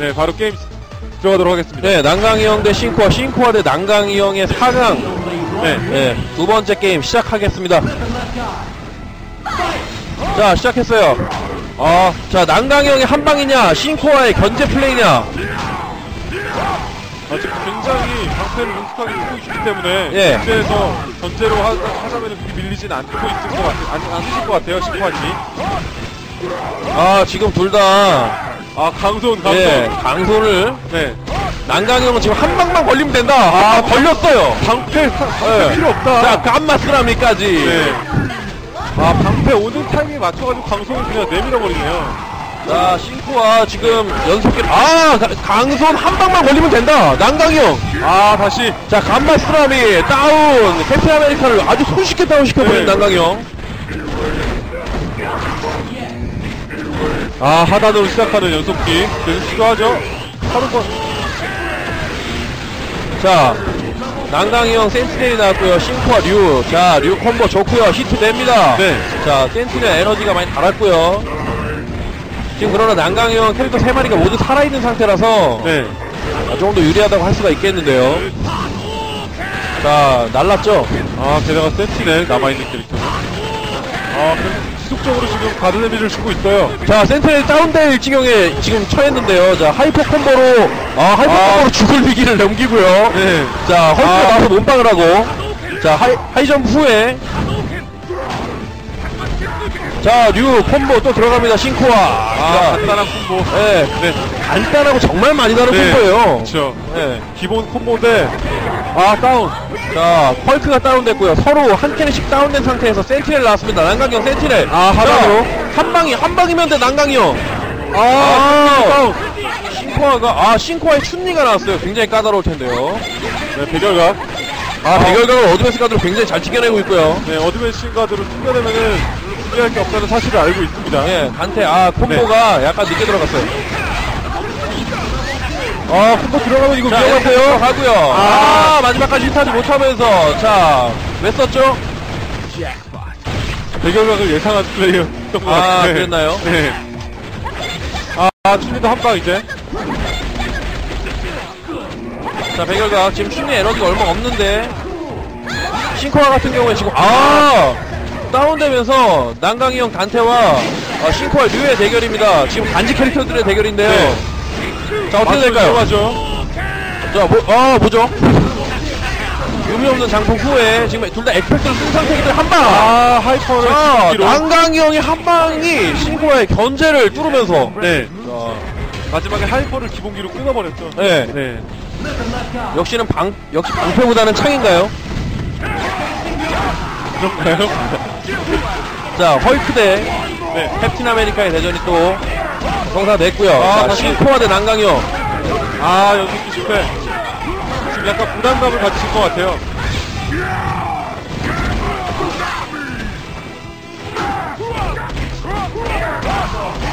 네, 바로 게임 들어가도록 하겠습니다. 네, 난강이 형 대 싱코아, 싱코아 대 난강이 형의 4강. 네. 네, 두 번째 게임 시작하겠습니다. 자, 시작했어요. 아, 자, 난강이 형의 한 방이냐, 싱코아의 견제 플레이냐. 아, 지금 굉장히 방패를 능숙하게 쓰고 있기 때문에 예. 현재에서 전제로 하, 하자면 그렇게 밀리진 않고 있을 것 같아요. 안, 않으실 것 같아요, 심판님이. 아, 지금 둘 다, 아, 강손, 강손. 예, 강손을, 네. 난강이 형은 지금 한 방만 걸리면 된다. 아, 걸렸어요. 방패, 방패 예. 필요 없다. 자, 깜마스라미까지. 네. 아, 방패 오는 타이밍에 맞춰가지고 강손을 그냥 내밀어 버리네요. 자, 싱코아 지금 연속기로, 아, 가- 강손 한 방만 걸리면 된다. 난강이 형. 아, 다시. 자, 감마스라미 다운. 캡틴 아메리카를 아주 손쉽게 다운시켜버린 네. 난강이 형. 아, 하단으로 시작하는 연속기. 계속 시도하죠. 하루 건. 자, 난강이 형 센티넬이 나왔고요. 싱코아 류. 자, 류 콤보 좋고요. 히트 냅니다. 네. 자, 센티넬 에너지가 많이 달았고요. 지금 그러나 난강이 형 캐릭터 3마리가 모두 살아있는 상태라서 네. 아, 조금 더 유리하다고 할 수가 있겠는데요. 자, 날랐죠? 아, 게다가 센티넬 남아있는 캐릭터. 아, 그럼 지속적으로 지금 가드 데미를 주고 있어요. 자, 센트럴 다운될 지경에 지금 처했는데요. 자, 하이퍼 콤보로, 아, 하이퍼 아. 콤보로 죽을 위기를 넘기고요. 네. 자, 헐크가 아. 나와서 몸빵을 하고, 자, 하이, 하이점프 후에, 자, 류 콤보 또 들어갑니다. 싱코아. 아, 자, 간단한 콤보. 예, 네. 간단하고 정말 많이 다른 네. 콤보예요. 그렇죠. 예. 기본 콤보인데, 아, 다운. 자, 헐크가 다운됐고요. 서로 한 캔씩 다운된 상태에서 센티넬 나왔습니다. 난강형 센티넬. 아, 하단으로. 자, 한 방이, 한 방이면 돼, 난강형. 아, 아, 다운. 싱코아가 아 싱코아의 춘리가 나왔어요. 굉장히 까다로울 텐데요. 네, 배결각. 아 대결각을 어드밴스 카드로 굉장히 잘 튀겨내고 있고요. 네, 어드밴싱 가드로 튕겨내면은 준비할 게 없다는 사실을 알고 있습니다. 예, 단테 아 콤보가 약간 늦게 들어갔어요. 아, 콤보 들어가면 이거 자, 위험한데요? 이렇게 들어가고요. 아, 아. 마지막까지 히트하지 못하면서 자, 왜 썼죠? 배결각을 예상한 플레이였던 것 아, 같은데. 그랬나요? 네. 아, 춘리도 한 방 이제. 자, 백열각 지금 춘리 에너지가 얼마 없는데 싱코아 같은 경우에 지금 아 다운되면서 난강이 형 단테와 아, 싱코아 류의 대결입니다. 지금 간지 캐릭터들의 대결인데요. 네. 자, 어떻게 될까요? 위험하죠. 자, 뭐, 아, 뭐죠? 의미 없는 장풍 후에 지금 둘 다 에펙트를 쓴 상태이기 때문에 한 방! 아, 하이퍼를 자. 난강이 형이 한 방이 신고의 견제를 뚫으면서 네. 자, 마지막에 하이퍼를 기본기로 끊어버렸죠. 네. 네. 역시는 방, 역시 방패보다는 창인가요? 그런가요? 자, 헐크 대 네. 캡틴 아메리카의 대전이 또 성사됐고요. 아, 자. 싱코아 대 난강이 형. 아, 연속기 실패. 지금 약간 부담감을 가지신 것 같아요.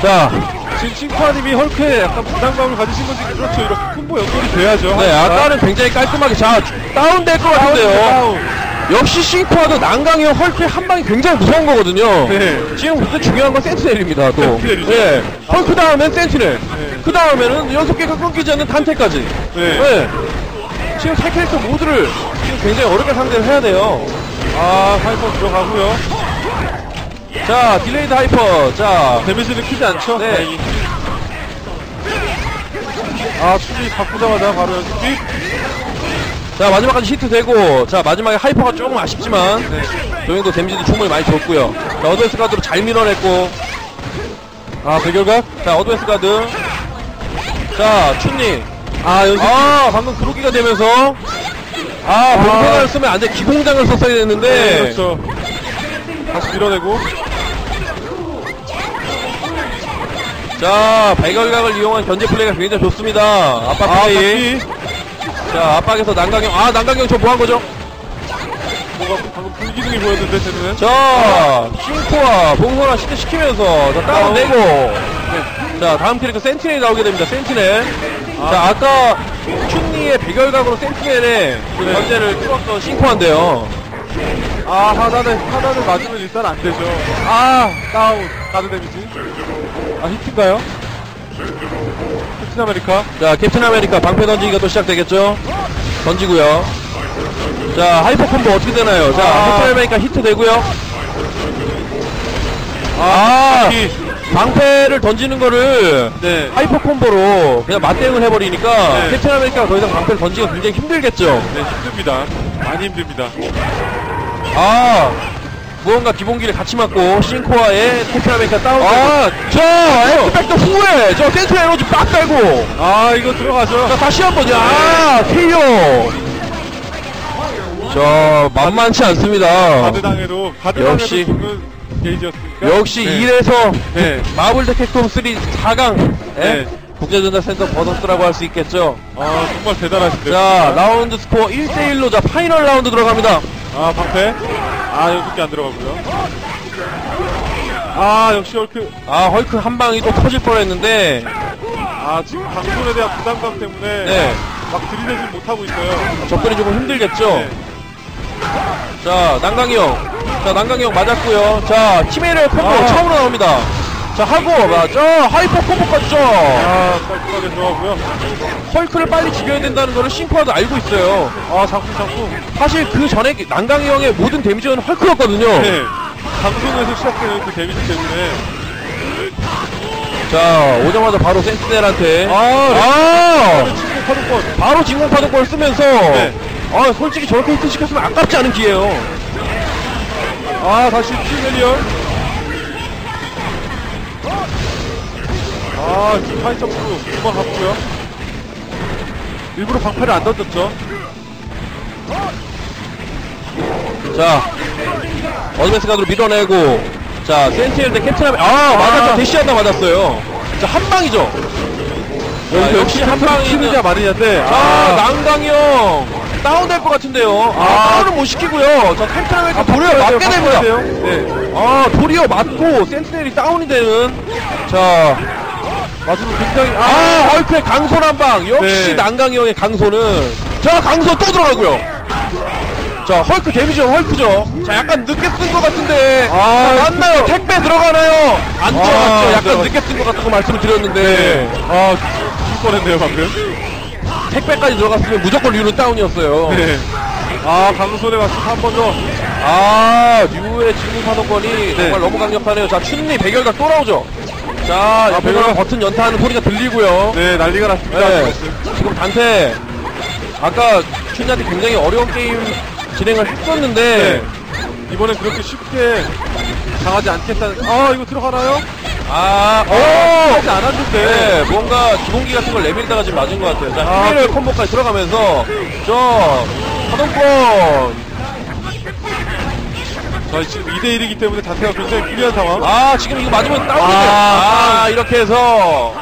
자, 지금 싱크아님이 헐크에 약간 부담감을 가지신 건지 그렇죠. 이렇게 콤보 연결이 돼야죠. 네, 아까는 굉장히 깔끔하게 자, 다운될 것 같은데요. 다운. 역시 싱코아도 난강이 형 헐크의 한 방이 굉장히 무서운 거거든요. 네. 지금 근데 중요한 건 센티넬입니다, 또. 센티넬이죠. 예. 헐크 다음엔 센티넬. 네. 그 다음에는 연속계가 끊기지 않는 단테까지. 네. 네. 지금 세 캐릭터 모두를 지금 굉장히 어렵게 상대를 해야 돼요. 아, 하이퍼 들어가고요. 자, 딜레이드 하이퍼. 자, 데미지는 크지 않죠? 네. 다행히. 아, 수비 바꾸자마자 바로 연속기. 자, 마지막까지 히트 되고, 자, 마지막에 하이퍼가 조금 아쉽지만, 네. 저 정도 데미지도 충분히 많이 줬고요. 자, 어드밴스 가드로 잘 밀어냈고, 아, 배결각. 자, 어드밴스 가드. 자, 춘니. 아, 연속. 아, 방금 그로기가 되면서, 아, 봉쇄를 쓰면 안 돼. 기공장을 썼어야 됐는데, 네, 그렇죠. 다시 밀어내고. 자, 발걸각을 이용한 견제 플레이가 굉장히 좋습니다. 압박 아, 플레이. 바퀴. 자, 압박에서 난강경. 아, 난강경 저 뭐한 거죠? 뭐가 방금 불기둥이 보였는데, 쟤는. 자, 싱코와 봉선화 시트 시키면서, 자, 다운 내고. 네. 자, 다음 캐릭터 센티넬이 나오게 됩니다. 센티넬. 자, 아까 춘리의 백열각으로 센티넬의 그 네. 견제를 뚫었던 싱코한데요. 아, 하단에, 하단을 맞으면 일단 안 되죠. 아, 다운. 가드 데미지. 아, 히트인가요? 캡틴 아메리카. 자, 캡틴 아메리카 방패 던지기가 또 시작되겠죠? 던지고요. 자, 하이퍼 콤보 어떻게 되나요? 자, 아. 캡틴 아메리카 히트 되고요. 아, 이, 방패를 던지는 거를 네. 하이퍼 콤보로 그냥 맞대응을 해버리니까 네. 캡틴 아메리카가 더 이상 방패를 던지기가 굉장히 힘들겠죠? 네, 힘듭니다. 많이 힘듭니다. 아, 무언가 기본기를 같이 맞고 싱코아의 캡틴 아메리카 다운. 아, 저 엑스팩터 후에 저 센트럴 에너지 빡 깔고 아, 이거 들어가죠. 자, 다시 한 번, 야, KO! 저, 만만치 않습니다. 가드당해도, 가드당해도 역시. 죽는 게이지였으니까. 역시 네. 이래서 네. 마블 데캡콤 3 4강, 예? 네. 국제전자센터 버섯스라고 할 수 있겠죠. 아, 정말 대단하신데요. 자, 라운드 스코어 1대1로 자, 파이널 라운드 들어갑니다. 아, 방패. 아, 여섯 개안 들어가고요. 아, 역시 헐크. 아, 헐크 한 방이 또 터질 뻔 했는데, 아, 지금 방송에 대한 부담감 때문에. 네. 막 들이대지 못하고 있어요. 접근이 조금 힘들겠죠. 네. 자, 난강이 형. 자, 난강이 형 맞았고요. 자, 팀에이를 콤보 아. 처음으로 나옵니다. 자, 하고, 자, 저, 하이퍼 콤보까지 죠 아, 깔끔하게 들어가고요. 헐크를 빨리 죽여야 된다는 거를 싱크와도 알고 있어요. 아, 장풍, 장풍. 사실 그 전에 난강이 형의 모든 데미지는 헐크였거든요. 네. 방송에서 시작되는 그 데미지 때문에. 자, 오자마자 바로 센티넬한테. 아, 아! 친구 파동권. 바로 진공파동권을 쓰면서. 네. 아, 솔직히 저렇게 히트 시켰으면 아깝지 않은 기회예요. 아, 다시 피메리얼. 아, 하이 점프로 도망갔고요. 일부러 방패를 안 던졌죠. 자, 어드밴스 가드로 밀어내고. 자, 센티넬 대 캡틴 아메 아, 맞았죠. 아. 대시한다 맞았어요. 자, 한 방이죠. 자, 역시 한 방이. 치느냐 마느냐인데. 자, 아, 난강이 형. 다운될 것 같은데요. 아, 아. 다운을 못 시키고요. 자, 캡틴 아메리카 도리어 맞게 됩니다. 네. 아, 도리어 맞고 센티넬이 다운이 되는. 자, 맞으면 굉장히. 아, 아, 헐크의 강손 한 방. 역시 네. 난강이 형의 강손은. 자, 강손 또 들어가고요. 자, 헐크 데미지는 헐크죠. 자, 약간 늦게 쓴 것 같은데. 아, 자, 맞나요? 택배 들어가나요? 안 아, 들어갔죠. 약간 들어갔- 늦게 쓴 것 같다고 말씀을 드렸는데. 아, 죽을 뻔했네요, 방금. 택배까지 들어갔으면 무조건 류는 다운이었어요. 네. 아, 강손에 맞서 한번 더. 아, 류의 진공 파동권이 정말 너무 강력하네요. 자, 춘리 백열각 또 나오죠. 자, 아, 백열각. 버튼 연타하는 소리가 들리고요. 네, 난리가 났습니다. 네. 지금 단테 아까 춘리한테 굉장히 어려운 게임 진행을 했었는데 네. 이번엔 그렇게 쉽게 당하지 않겠다는. 아, 이거 들어가나요? 아, 어, 오! 하지 않았는데. 네, 뭔가 기본기 같은 걸 내밀다가 지금 맞은 것 같아요. 자, 아, 히메럴 콤보까지 들어가면서 저 파동권 자, 지금 2대1이기 때문에 단태가 굉장히 불리한 상황. 아 지금 이거 맞으면 다운인데 아, 아, 이렇게 해서